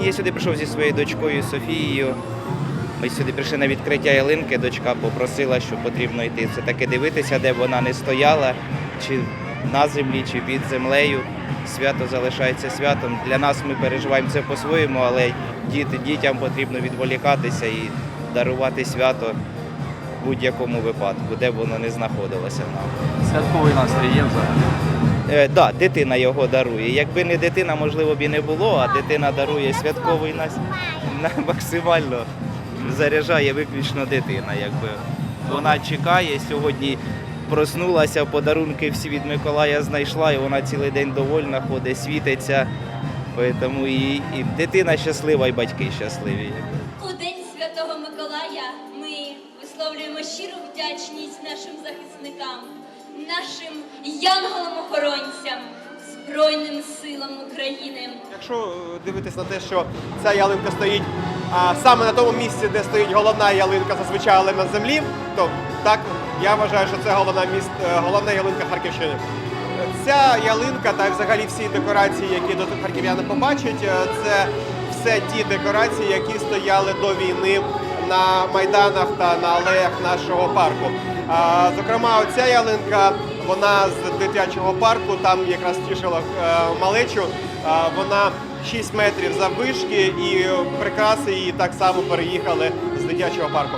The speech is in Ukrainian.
Я сюди прийшов зі своєю дочкою Софією. Ми сюди прийшли на відкриття ялинки. Дочка попросила, що потрібно йти все таки дивитися, де б вона не стояла, чи на землі, чи під землею. Свято залишається святом. Для нас ми переживаємо це по-своєму, але діти, дітям потрібно відволікатися і дарувати свято в будь-якому випадку, де б воно не знаходилося. Святковий настрій є взагалі. Е, да, дитина його дарує. Якби не дитина, можливо б і не було, а дитина дарує святковий нас максимально заряджає виключно дитина. Якби вона чекає сьогодні. Проснулася, подарунки всі від Миколая знайшла, і вона цілий день довольна ходить, світиться. Тому і, і дитина щаслива, і батьки щасливі. У День Святого Миколая ми висловлюємо щиру вдячність нашим захисникам, нашим янголам-охоронцям, Збройним силам України. Якщо е, дивитись на те, що ця ялинка стоїть а, саме на тому місці, де стоїть головна ялинка, зазвичай на землі, то так я вважаю, що це головна міст, е, головна ялинка Харківщини. Ця ялинка та взагалі всі декорації, які тут харків'яни побачать, е, це все ті декорації, які стояли до війни на майданах та на алеях нашого парку. Зокрема, оця ялинка, вона з дитячого парку, там якраз тішила е, малечу. Вона 6 метрів заввишки і прикраси її так само переїхали з дитячого парку.